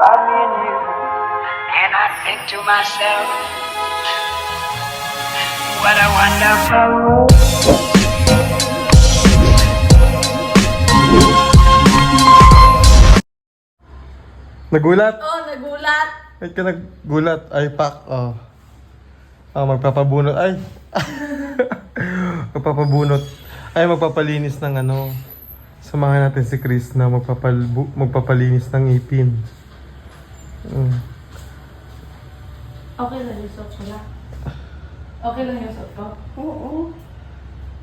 by me and you. And I think to myself, what a wonderful world. Nagulat? Oh, nagulat. Ay ka naggulat. Ay, pak. Oh. Ah, magpapabunot. Ay. magpapabunot. Ay, magpapalinis ng ano. Samahan natin si Chris na magpapalbu, magpapalinis ng ipin. Mm. Okay lang yung suot ko lang. Okay lang yung suot ko? Oo.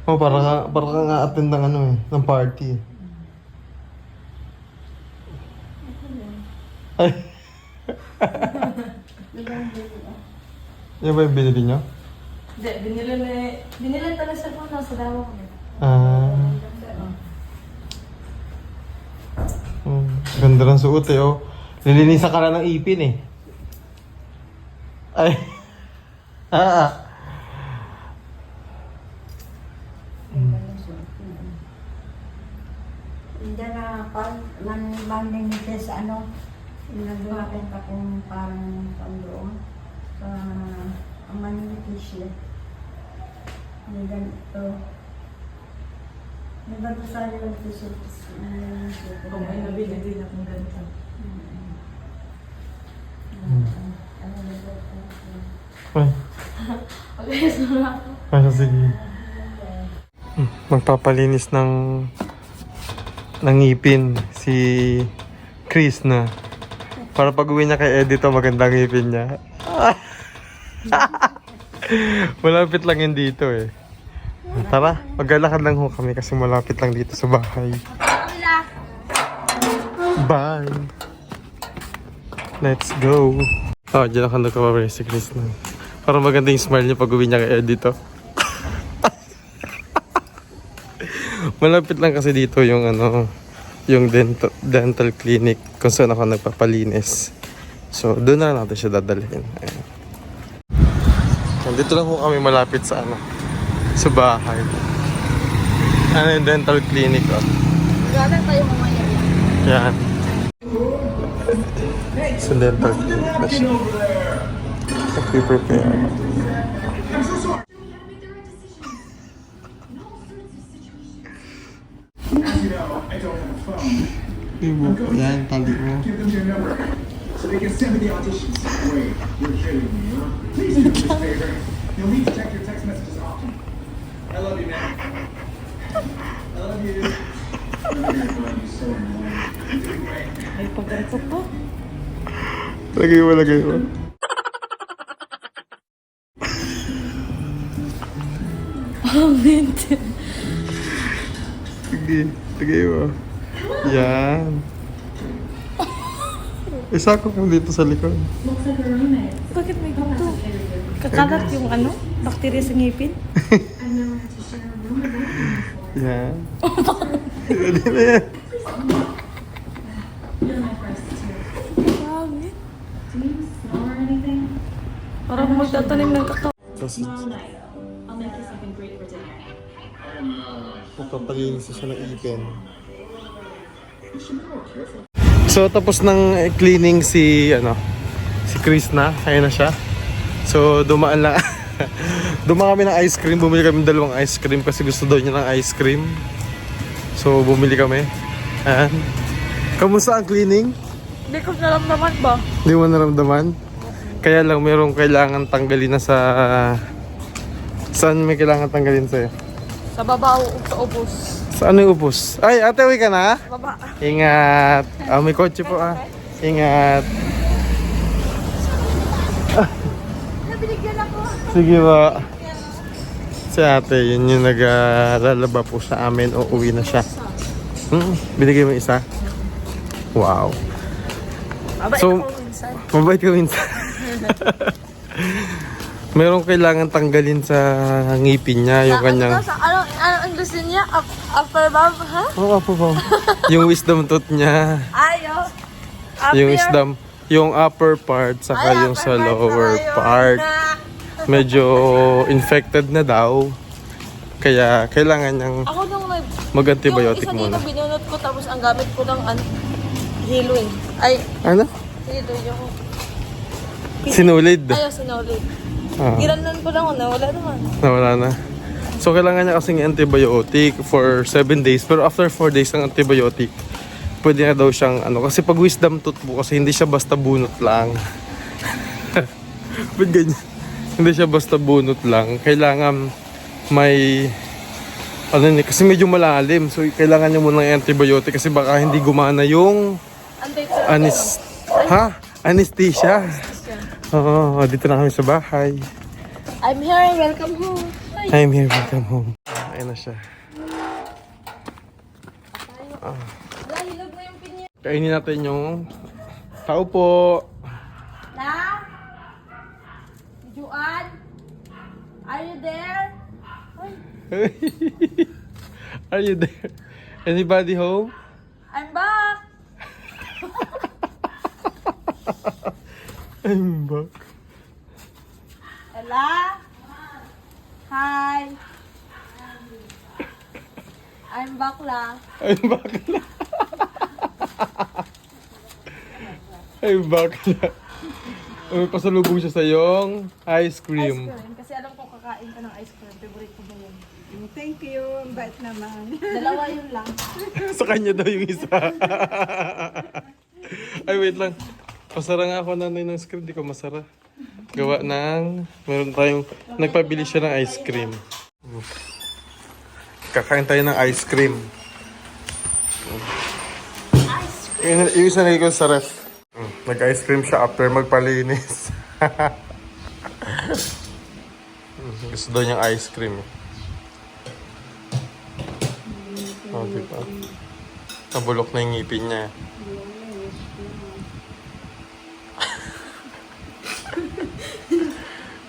Oh, para ka, para ka nga attend ng ano eh, ng party. Ay. Yan ba yung binili nyo? Hindi, binili na binili talaga sa phone sa dawa ko. Ah. Hmm. Ganda ng suot eh, oh. Nilinisan ka na ng ipin eh. Ay. ah. Hindi na pan, man, man sa ano, naglumakit akong parang pandoon sa ang manilitis siya. Hindi ganito. May bago sa akin ng piso. Kung may nabili din akong ganito. Ano na ba ito? Ay. Ay, sige. Hmm, Magpapalinis ng ng ngipin si Chris na. Para pag uwi niya kay Eddie to, magandang ngipin niya. malapit lang yun dito eh. Tara, maglalakad lang ho kami kasi malapit lang dito sa bahay. Bye! Let's go! Oh, dyan ako nagkababay si Chris na. Para maganda yung smile niya pag uwi niya kay Eddie to. Malapit lang kasi dito yung ano, yung dental, dental clinic kung saan ako nagpapalinis. So, doon na natin siya dadalhin. Ayan. Dito lang po kami malapit sa ano, sa bahay. Ano yung dental clinic, oh. Galang tayo mamaya. Yan. Sa dental clinic na siya. Nag-prepare. Ibo ko yan, tali mo. So they can send me the auditions. Wait, you're kidding me, huh? Please do me this favor. You'll need to check your text messages often. I love you, man. I love you. I love you, I love you so much. You're doing great. May pagkanto po. Lagay mo, lagay mo. Oh, mint. Sige, lagay mo. Yan. Isa ko kung dito sa likod. Bakit may ganito? Kakalat yung ano? Bakterya sa ngipin? Yan. Ready na yan. Parang magtatanim ng kakao. Kasi, magpapalinis siya ng ipin. So, tapos ng eh, cleaning si, ano, si Chris na. Kaya na siya. So, dumaan lang. dumaan kami ng ice cream. Bumili kami ng dalawang ice cream kasi gusto daw niya ng ice cream. So, bumili kami. Ayan. Kamusta ang cleaning? Hindi ko naman ba? Hindi mo naramdaman? Kaya lang merong kailangan tanggalin na sa... Saan may kailangan tanggalin sa'yo? Sa baba o sa ubos. Sa ano yung upos? Ay, ate, uwi ka na? Baba. Ingat. Ah, may kotse po ah. Ingat. Nabinigyan ako. Sige ba? Si ate, yun yung naglalaba po sa amin o uwi na siya. Hmm, binigay mo isa? Wow. Aba, So- ikaw minsan. Mabait ka minsan. Merong kailangan tanggalin sa ngipin niya, yung kanyang... Ano, ano, ano ang gusto niya? Up, upper bump, ha? Oo, po po. yung wisdom tooth niya. Ayo. Up Yung wisdom, yung upper part, saka Ay, yung upper sa lower part. Na. Medyo infected na daw. Kaya kailangan niyang Ako nung nag... mag-antibiotic yung isa muna. dito binunot ko tapos ang gamit ko ng an hilo eh. Ay, Ano? Dito yung... Sinulid. Ayaw, sinulid. Ah. Giranon ko lang ako na, wala naman. Nawala na. So, kailangan niya kasing antibiotic for 7 days. Pero after 4 days ng antibiotic, pwede na daw siyang ano. Kasi pag wisdom tooth po, kasi hindi siya basta bunot lang. Ba't ganyan? Hindi siya basta bunot lang. Kailangan may ano ni kasi medyo malalim. So, kailangan niya muna ng antibiotic kasi baka hindi gumana yung anis... Ha? Anesthesia. Oo, dito na kami sa bahay. I'm here, welcome home. Ay, I'm here, welcome home. Ayun na siya. pinya. Kainin natin yung tao po. Na? Juan? Are you there? Are you there? Anybody home? I'm back! I'm back. Ella? Hi! I'm back la. I'm back na. I'm back na. May pasalubong siya sa yung ice Ice cream. cream. Kasi alam ko kakain ka ng ice cream. Favorite ko yun. Thank you. Ang bait naman. Dalawa yun lang. sa kanya daw yung isa. Ay, wait lang. Pasara nga ako nanay ng script, di ko masara. Gawa ng, meron tayong, nagpabili siya ng ice cream. Kakain tayo ng ice cream. Yung, yung isa ko sa ref. Mm, Nag-ice cream siya after magpalinis. Gusto daw niyang ice cream. Oh, diba? Nabulok na yung ngipin niya.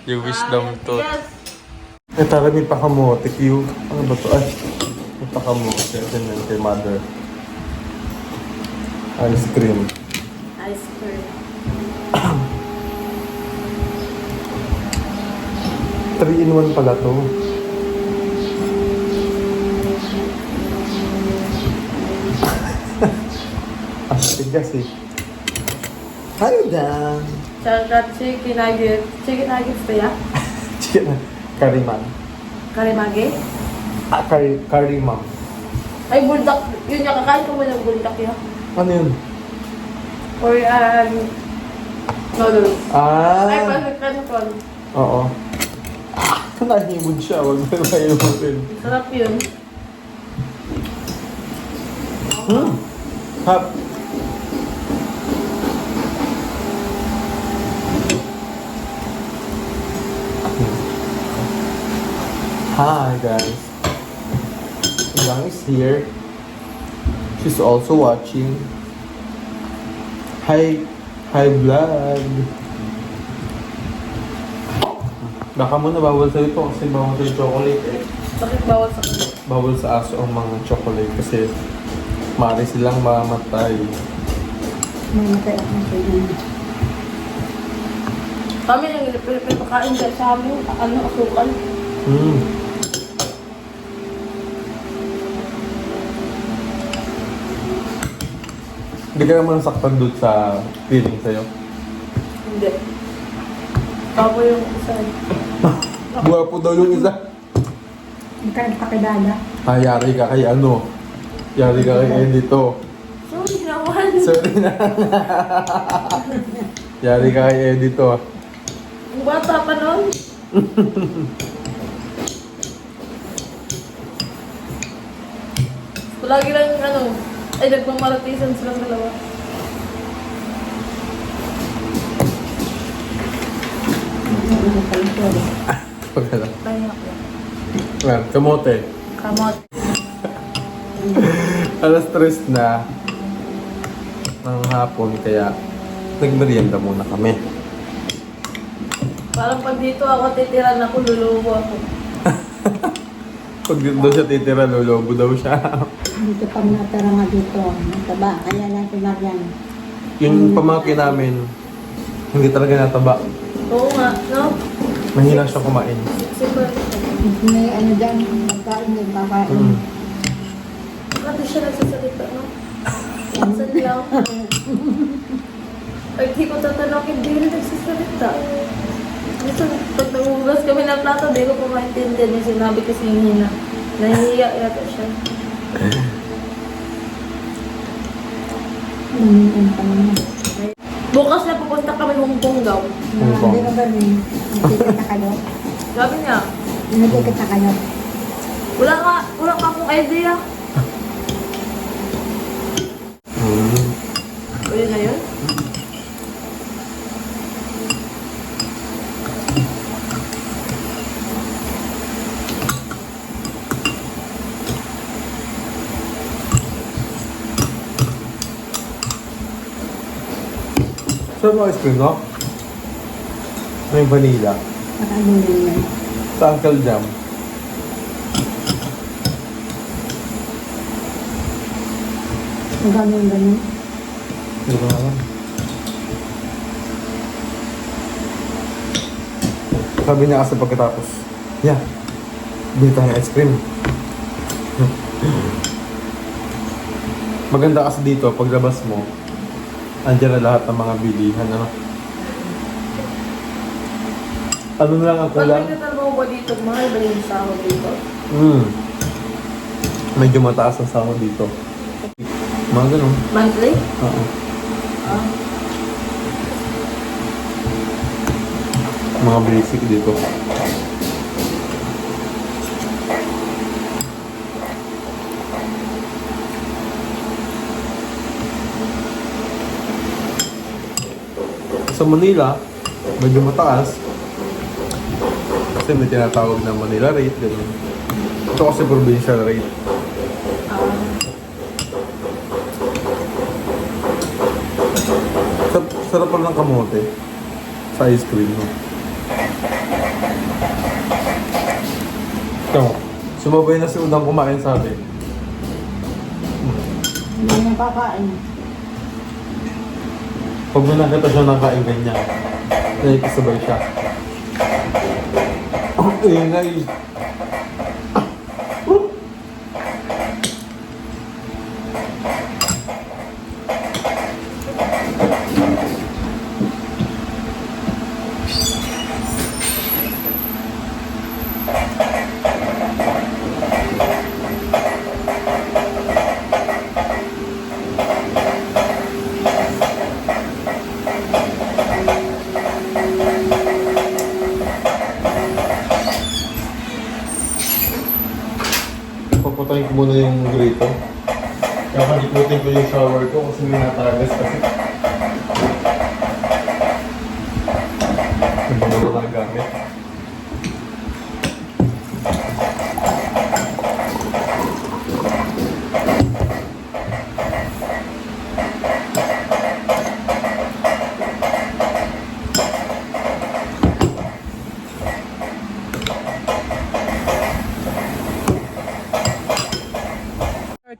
Yung wisdom tooth. Yes! Eh, tara, may pakamote. Q. Ano ba to? Ay, may pakamote. Ganyan kay mother. Ice cream. Ice cream. 3 in 1 pala to. Ang tigas eh. Hello, Dan. Tsaka chicken nuggets. Chicken nuggets ba yan? Chicken. Kariman. Karimage? Ah, kari, karimam. Ay, buldak. Yun yung kakain ko mo ng buldak yun. Ano yun? Korean noodles. Ay, Ah! perfect ano po. Oo. Ah! Nahimod siya. Huwag na mahimutin. Sarap yun. Hmm. Hap. Hi guys. Yang is here. She's also watching. Hi. Hi vlog. Baka mo na bawal sa ito kasi bawal sa chocolate eh. Bakit bawal sa kanila? Bawal sa aso ang mga chocolate kasi mari silang mamatay. Mamatay ako sa inyo. Kami nang pinapakain dyan sa amin, ano, asukal. Hmm. Hindi ka naman nasaktan doon sa feeling sa'yo. Hindi. Bago yung isa. Buha po daw yung isa. Hindi ka nagpakilala. Ah, yari ka kay ano? Yari ka kay Edito. Sorry naman. Sorry na. yari ka kay Edito. Ang bata pa nun. Lagi lang ano, ay nagmamaratisan sila sa dalawa. Pagkala. Kaya ako. Yan, kamote. Kamot. Alas tres na ng hapon kaya nagmerienda muna kami. Parang pag dito ako titiran ako, lulubo ako. Pag dito daw siya titira, lolobo daw siya. Dito pag natara nga dito. Mataba. Kaya lang si Marian. Yung pamangkin namin, hindi talaga nataba. Oo nga, no? Mahina siya kumain. Super. May ano dyan. Magkain din. Kakain. Mm. Bakit siya nagsasalita, no? Ang sanlaw. Pag di ko tatanungin, di rin nagsasalita. Gusto, pag nangugas kami ng plato, di ko po maintindihan yung sinabi kasi niya na nahihiya yata siya. Naman. Bukas na pupunta kami Hong Kong daw. Hong Kong. Hindi ka ba rin? Sabi niya, Nakikita kayo? wala ka, wala ka akong idea. Mm. O yun na yun? Saan mo ice cream, no? May vanilla. Yan. Sa Uncle Jam. Ang gano'n ganun. Hindi ko alam. Sabi niya kasi pagkatapos, Yeah, bili tayo ng ice cream. Maganda kasi dito, paglabas mo, andyan na lahat ng mga bilihan, ano? Ano na lang ang Pag kulang? nagtatrabaho ko dito, mahal ba yung sahod dito? Hmm. Medyo mataas ang sahod dito. Mga ganun. Monthly? Oo. Ah. Mga basic dito. Sa Manila, medyo mataas. Kasi may tinatawag na Manila rate, ganun. Ito kasi provincial rate. Sarap, sarap pala ng kamote sa ice cream, no? Ito, sumabay na si Udang kumain sa atin. Hindi niya kakain. Pag may nakita siya nakain ganyan, nakikisabay siya. Ang ingay. Ko muna yung grito. Kakalikutin ko yung shower ko kasi may natagas kasi. Ang mga gamit.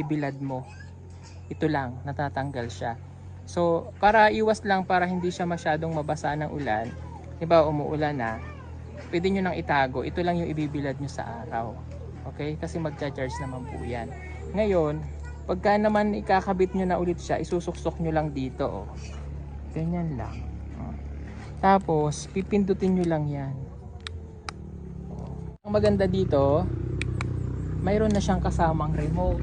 ibilad mo. Ito lang, natatanggal siya. So, para iwas lang, para hindi siya masyadong mabasa ng ulan, di umuulan na, pwede nyo nang itago, ito lang yung ibibilad nyo sa araw. Okay? Kasi magcha-charge naman po yan. Ngayon, pagka naman ikakabit nyo na ulit siya, isusuksok nyo lang dito. Oh. Ganyan lang. Oh. Tapos, pipindutin nyo lang yan. Oh. Ang maganda dito, mayroon na siyang kasamang remote.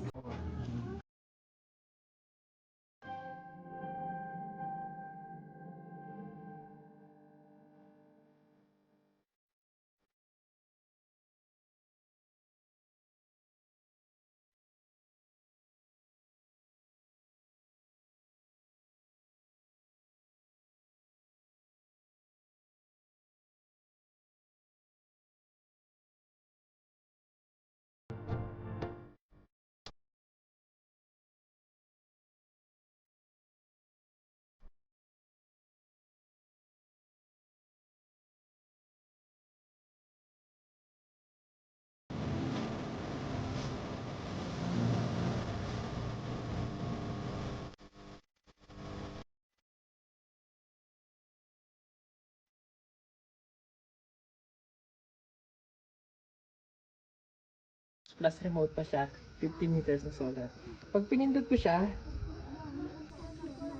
plus remote pa siya. 50 meters na solar. Pag pinindot ko siya,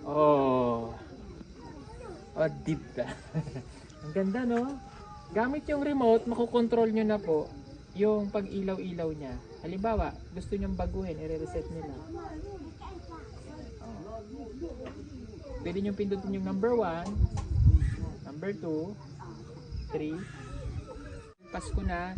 oh, oh, deep ka. Ang ganda, no? Gamit yung remote, makokontrol nyo na po yung pag-ilaw-ilaw niya. Halimbawa, gusto nyong baguhin, i-reset nyo na. Pwede nyo pindutin yung number 1, number 2, 3. Pasko na,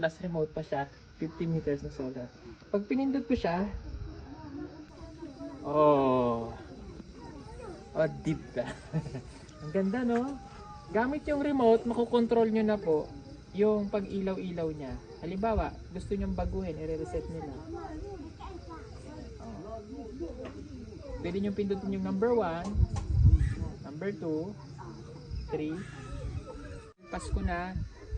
plus remote pa siya, 50 meters na solar. Pag pinindot ko siya, oh, oh deep ka. Ang ganda no? Gamit yung remote, makokontrol nyo na po yung pag-ilaw-ilaw niya. Halimbawa, gusto nyong baguhin, i-reset nyo na. Pwede nyo pindutin yung number 1, number 2, 3, Pasko na,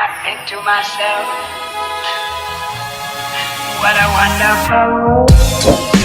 And I think to myself, what a wonderful world.